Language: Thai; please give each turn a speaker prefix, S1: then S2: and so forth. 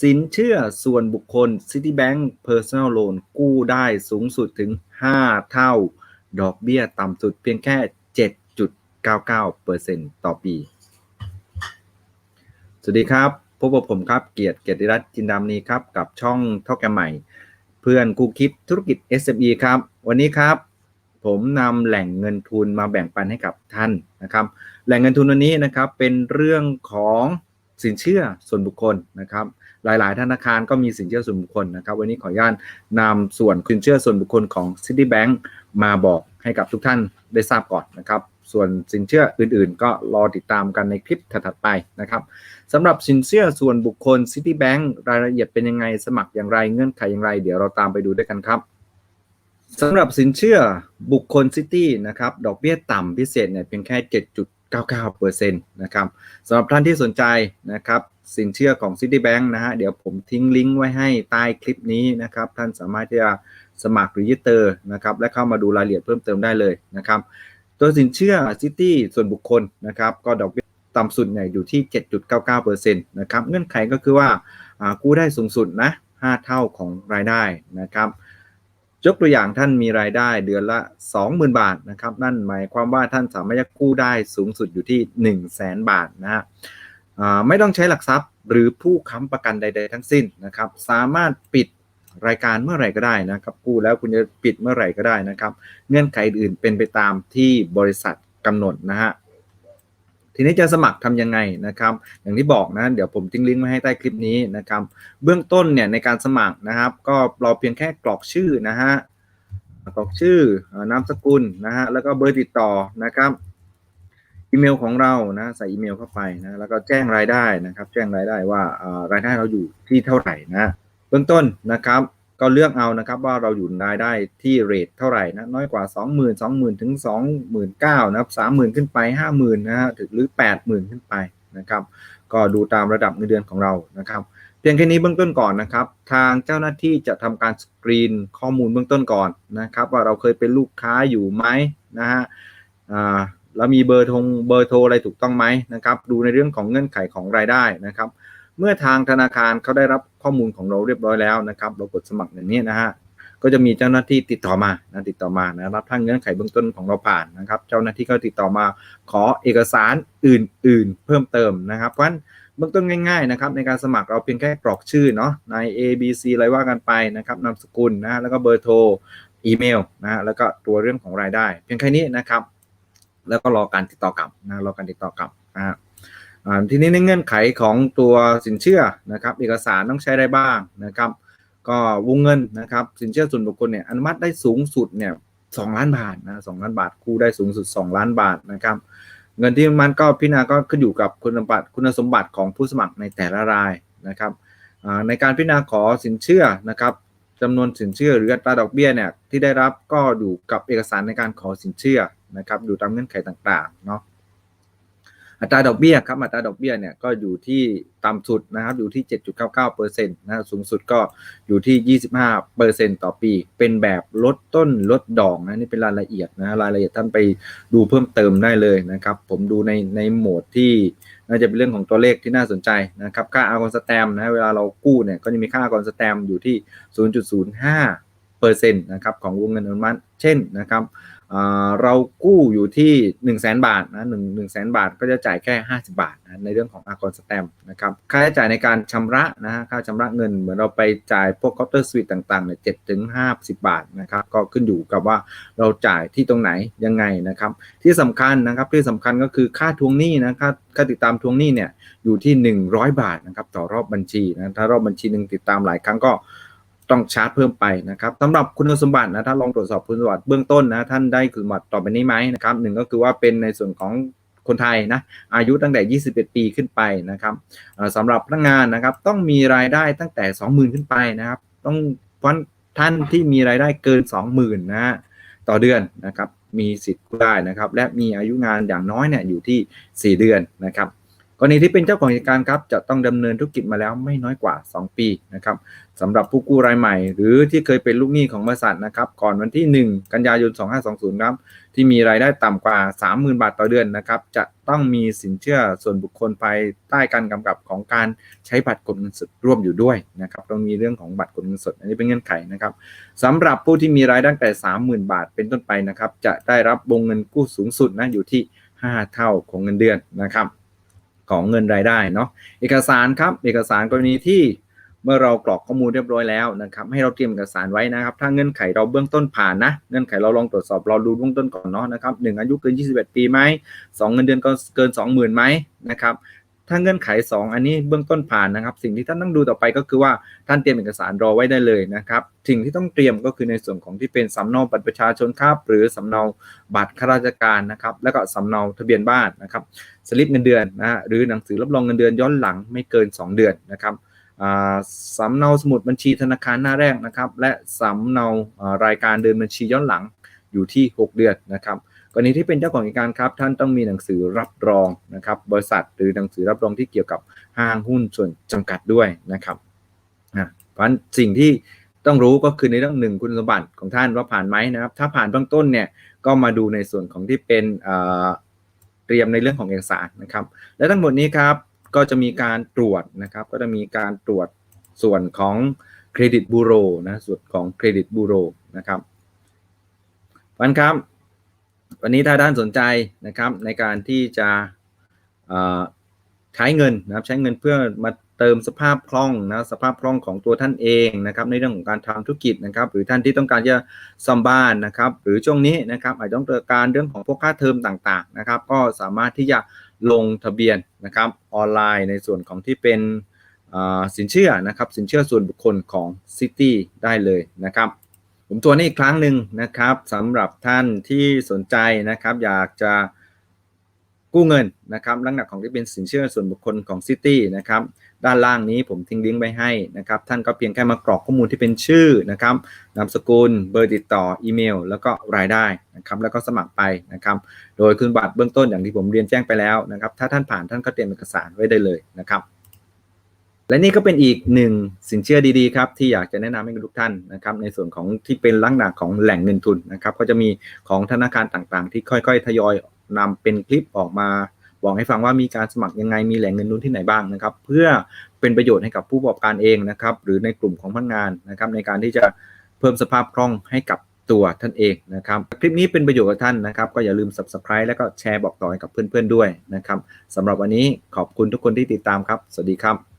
S1: สินเชื่อส่วนบุคคล Citibank Personal Loan กู้ได้สูงสุดถึง 5 เท่า ดอกเบี้ยต่ำสุดเพียงแค่ 7.99%ต่อปี สวัสดีครับ พบกับผมครับ เกียรติเกียรติรัตน์จินดามนีครับ กับช่องเท่าแก่ใหม่ เพื่อนคู่คิดธุรกิจ SME ครับ วันนี้ครับ ผมนำแหล่งเงินทุนมาแบ่งปันให้กับท่านนะครับ แหล่งเงินทุนวันนี้นะครับเป็นเรื่องของสินเชื่อส่วนบุคคลนะครับ หลาย ๆ ธนาคารก็มีสินเชื่อส่วนบุคคลนะครับ วันนี้ขออนุญาตนำส่วนสินเชื่อส่วนบุคคลของ Citibank มาบอกให้กับทุกท่านได้ทราบก่อนนะครับ ส่วนสินเชื่ออื่น ๆ ก็รอติดตามกันในคลิปถัดๆไปนะครับสำหรับสินเชื่อส่วนบุคคล Citibank รายละเอียดเป็นยังไงสมัครอย่างไรเงื่อนไขอย่างไร เดี๋ยวเราตามไปดูด้วยกันครับสำหรับสินเชื่อบุคคลซิตี้นะครับดอกเบี้ยต่ำพิเศษเนี่ยเพียงแค่ 7.99%นะครับสำหรับท่านที่สนใจนะครับ สินเชื่อของ Citibank นะฮะ เดี๋ยวผมทิ้งลิงก์ไว้ให้ใต้คลิปนี้นะครับ ท่านสามารถที่จะสมัครรีจิสเตอร์นะครับ และเข้ามาดูรายละเอียดเพิ่มเติมได้เลยนะครับ ตัวสินเชื่อ City ส่วนบุคคลนะครับ ก็ดอกเบี้ยต่ำสุดเนี่ยอยู่ที่ 7.99%นะครับ เงื่อนไขก็คือว่ากู้ได้สูงสุดนะ 5 เท่าของรายได้นะครับยกตัวอย่างท่านมีรายได้เดือนละ 20,000 บาทนะครับ นั่นหมายความว่าท่านสามารถกู้ได้สูงสุดอยู่ที่ 1 0 0 0 0แสนบาทนะฮะ ไม่ต้องใช้หลักทรัพย์หรือผู้ค้ำประกันใด ๆ ทั้งสิ้นนะครับ สามารถปิดรายการเมื่อไหร่ก็ได้นะครับกู้แล้วคุณจะปิดเมื่อไหร่ก็ได้นะครับ เงื่อนไขอื่นเป็นไปตามที่บริษัทกำหนดนะฮะทีนี้จะสมัครทํำยังไงนะครับ อย่างที่บอกนะเดี๋ยวผมทิ้งลิงก์ไว้ให้ใต้คลิปนี้นะครับ เบื้องต้นเนี่ยในการสมัครนะครับ ก็เราเพียงแค่กรอกชื่อนะฮะกรอกชื่อนามสกุลนะฮะแล้วก็เบอร์ติดต่อนะครับ อีเมลของเรานะใส่อีเมลเข้าไปนะแล้วก็แจ้งรายได้นะครับ แจ้งรายได้ว่ารายได้เราอยู่ที่เท่าไหร่นะเบื้องต้นนะครับ ก็เลือกเอานะครับว่าเราอยู่รายได้ที่เรทเท่าไหร่นะน้อยกว่า 20,000 20,000ถึง29,000นะครับ30,000 ขึ้นไป 50,000นะฮะถึงหรือ 80,000 ขึ้นไปนะครับ ก็ดูตามระดับเงินเดือนของเรานะครับเพียงแค่นี้เบื้องต้นก่อนนะครับ ทางเจ้าหน้าที่จะทำการสกรีนข้อมูลเบื้องต้นก่อนนะครับ ว่าเราเคยเป็นลูกค้าอยู่ไหมนะฮะอ่า แล้วมีเบอร์ทรเบอร์โทรอะไรถูกต้องไหมนะครับ ดูในเรื่องของเงื่อนไขของรายได้นะครับ เมื่อทางธนาคารเขาได้รับข้อมูลของเราเรียบร้อยแล้วนะครับ เรากดสมัครอย่างนี้นะฮะก็จะมีเจ้าหน้าที่ติดต่อมานะติดต่อมานะครับถ้าเงื่อนไขเบื้องต้นของเราผ่านนะครับ เจ้าหน้าที่ก็ติดต่อมาขอเอกสารอื่น ๆ เพิ่มเติมนะครับ เพราะฉะนั้นเบื้องต้นง่ายๆนะครับในการสมัครเราเพียงแค่กรอกชื่อเนาะใน A B C อะไรว่ากันไปนะครับนามสกุลนะแล้วก็เบอร์โทรอีเมลนะแล้วก็ตัวเรื่องของรายได้ เพียงแค่นี้นะครับ แล้วก็รอการติดต่อกลับนะรอการติดต่อกลับนะทีนี้ในเงื่อนไขของตัวสินเชื่อนะครับ เอกสารต้องใช้ได้บ้างนะครับ ก็วงเงินนะครับ สินเชื่อส่วนบุคคลเนี่ยอนุมัติได้สูงสุดเนี่ยสองล้านบาทนะสองล้านบาทกู้ได้สูงสุด 2 ล้านบาทนะครับ เงินที่มันก็พิจารณาก็ขึ้นอยู่กับคุณสมบัติคุณสมบัติของผู้สมัครในแต่ละรายนะครับในการพิจารณาขอสินเชื่อนะครับ จำนวนสินเชื่อหรืออัตราดอกเบี้ยเนี่ยที่ได้รับก็อยู่กับเอกสารในการขอสินเชื่อนะครับอยู่ตามเงื่อนไขต่างๆเนาะ อัตราดอกเบี้ยครับอัตราดอกเบี้ยเนี่ยก็อยู่ที่ต่ำสุดนะครับอยู่ที่ 7.99%นต์นะสูงสุดก็อยู่ที่ 25%ต่อปี เป็นแบบลดต้นลดดอกนะนี่เป็นรายละเอียดนะรายละเอียดท่านไปดูเพิ่มเติมได้เลยนะครับผมดูในในโหมดที่น่าจะเป็นเรื่องของตัวเลขที่น่าสนใจนะครับค่าอากรสแตมนะเวลาเรากู้เนี่ยก็จะมีค่าอากรสแตมอยู่ที่ 0.05เปอร์เซ็นต์นะครับของวงเงินอนุมัติเช่นนะครับ เรากู้อยู่ที่1 0 0 0 0แบาทนะหนึ่งหนึ่งแสนบาทก็จะจ่ายแค่ 50 บาทนะในเรื่องของอากรสแตมนะครับค่าใช้จ่ายในการชำระนะฮะค่าชำระเงินเหมือนเราไปจ่ายพวกคาน์เตอร์สวิตต่างๆเนี่ยเจ็ดถึงห้าสิบบาทนะครับก็ขึ้นอยู่กับว่าเราจ่ายที่ตรงไหนยังไงนะครับที่สำคัญนะครับที่สำคัญก็คือค่าทวงหนี้นะครับค่าติดตามทวงหนี้เนี่ยอยู่ที่ 100 บาทนะครับต่อรอบบัญชีนะถ้ารอบบัญชีหนึ่งติดตามหลายครั้งก็ ต้องชาร์จเพิ่มไปนะครับสำหรับคุณสมบัตินะถ้าลองตรวจสอบคุณสมบัติเบื้องต้นนะท่านได้คุณสมบัติต่อไปนี้ไหมนะครับหนึ่งก็คือว่าเป็นในส่วนของคนไทยนะอายุตั้งแต่ 21 ปีขึ้นไปนะครับสำหรับพนักงานนะครับต้องมีรายได้ตั้งแต่ 20,000 ขึ้นไปนะครับ ต้องพันท่านที่มีรายได้เกิน 20,000นะต่อเดือนนะครับมีสิทธิ์ได้นะครับ และมีอายุงานอย่างน้อยเนี่ยอยู่ที่ 4 เดือนนะครับ กรณีที่เป็นเจ้าของกิจการครับจะต้องดำเนินธุรกิจมาแล้วไม่น้อยกว่า 2 ปีนะครับสำหรับผู้กู้รายใหม่ หรือที่เคยเป็นลูกหนี้ของบริษัทนะครับก่อนวันที่ 1 กันยายน 2520ครับที่มีรายได้ต่ำกว่า 30,000 บาทต่อเดือนนะครับจะต้องมีสินเชื่อส่วนบุคคลภายใต้การกำกับของการใช้บัตรกดเงินสดร่วมอยู่ด้วยนะครับต้องมีเรื่องของบัตรกดเงินสด อันนี้เป็นเงื่อนไขนะครับสำหรับผู้ที่มีรายได้ตั้งแต่ 30,000 บาทเป็นต้นไปนะครับจะได้รับวงเงินกู้สูงสุดนะอยู่ที่ 5 เท่าของเงินเดือนนะครับ ของเงินรายได้เนาะเอกสารครับเอกสารกรณีที่เมื่อเรากรอกข้อมูลเรียบร้อยแล้วนะครับให้เราเตรียมเอกสารไว้นะครับ ถ้าเงื่อนไขเราเบื้องต้นผ่านนะเงื่อนไขเราลองตรวจสอบเราดูเบื้องต้นก่อนเนาะนะครับหนึ่งอายุเกิน 21 ปีไหมสองเงินเดือนก็เกิน 20,000ไหมนะครับ ถ้าเงื่อนไข 2 อันนี้เบื้องต้นผ่านนะครับ สิ่งที่ท่านต้องดูต่อไปก็คือว่าท่านเตรียมเอกสารรอไว้ได้เลยนะครับสิ่งที่ต้องเตรียมก็คือในส่วนของที่เป็นสำเนาบัตรประชาชนครับหรือสำเนาบัตรข้าราชการนะครับ แล้วก็สำเนาทะเบียนบ้านนะครับสลิปเงินเดือนนะหรือหนังสือรับรองเงินเดือนย้อนหลังไม่เกิน 2 เดือนนะครับสำเนาสมุดบัญชีธนาคารหน้าแรกนะครับ และสำเนาอ่ารายการเดินบัญชีย้อนหลังอยู่ที่ 6 เดือนนะครับ กรณีที่เป็นเจ้าของกิจการครับ ท่านต้องมีหนังสือรับรองนะครับ บริษัทหรือหนังสือรับรองที่เกี่ยวกับห้างหุ้นส่วนจำกัดด้วยนะครับเพราะฉะนั้นสิ่งที่ต้องรู้ก็คือในเรื่องหนึ่งคุณสมบัติของท่านว่าผ่านไหมนะครับ ถ้าผ่านเบื้องต้นเนี่ยก็มาดูในส่วนของที่เป็นเตรียมในเรื่องของเอกสารนะครับ และทั้งหมดนี้ครับก็จะมีการตรวจนะครับ ก็จะมีการตรวจส่วนของเครดิตบูโรนะส่วนของเครดิตบูโรนะครับวันครับ วันนี้ถ้าท่านสนใจนะครับในการที่จะใช้เงินนะครับใช้เงินเพื่อมาเติมสภาพคล่องนะสภาพคล่องของตัวท่านเองนะครับในเรื่องของการทำธุรกิจนะครับหรือท่านที่ต้องการจะซ่อมบ้านนะครับหรือช่วงนี้นะครับอาจจะต้องการเรื่องของพวกค่าเทอมต่างๆนะครับก็สามารถที่จะลงทะเบียนนะครับออนไลน์ในส่วนของที่เป็นสินเชื่อนะครับสินเชื่อส่วนบุคคลของ City ได้เลยนะครับ ผมตัวนี้อีกครั้งหนึ่งนะครับสำหรับท่านที่สนใจนะครับ อยากจะกู้เงินนะครับลักษณะของที่เป็นสินเชื่อส่วนบุคคลของ City นะครับด้านล่างนี้ผมทิ้งลิงก์ไว้ให้นะครับ ท่านก็เพียงแค่มากรอกข้อมูลที่เป็นชื่อนะครับนามสกุล เบอร์ติดต่ออีเมล แล้วก็รายได้นะครับแล้วก็สมัครไปนะครับ โดยคุณบัตรเบื้องต้นอย่างที่ผมเรียนแจ้งไปแล้วนะครับ ถ้าท่านผ่านท่านก็เตรียมเอกสารไว้ได้เลยนะครับ และนี่ก็เป็นอีกหนึ่งสินเชื่อดีๆครับที่อยากจะแนะนำให้ทุกท่านนะครับในส่วนของที่เป็นลักษณะของแหล่งเงินทุนนะครับก็จะมีของธนาคารต่างๆ ที่ค่อยๆ ทยอยนำเป็นคลิปออกมาบอกให้ฟังว่ามีการสมัครยังไงมีแหล่งเงินทุนที่ไหนบ้างนะครับ เพื่อเป็นประโยชน์ให้กับผู้ประกอบการเองนะครับหรือในกลุ่มของพนักงานนะครับในการที่จะเพิ่มสภาพคล่องให้กับตัวท่านเองนะครับ คลิปนี้เป็นประโยชน์กับท่านนะครับ ก็อย่าลืม subscribe แล้วก็แชร์บอกต่อให้กับเพื่อนๆด้วยนะครับสำหรับวันนี้ขอบคุณทุกคนที่ติดตามครับ สวัสดีครับ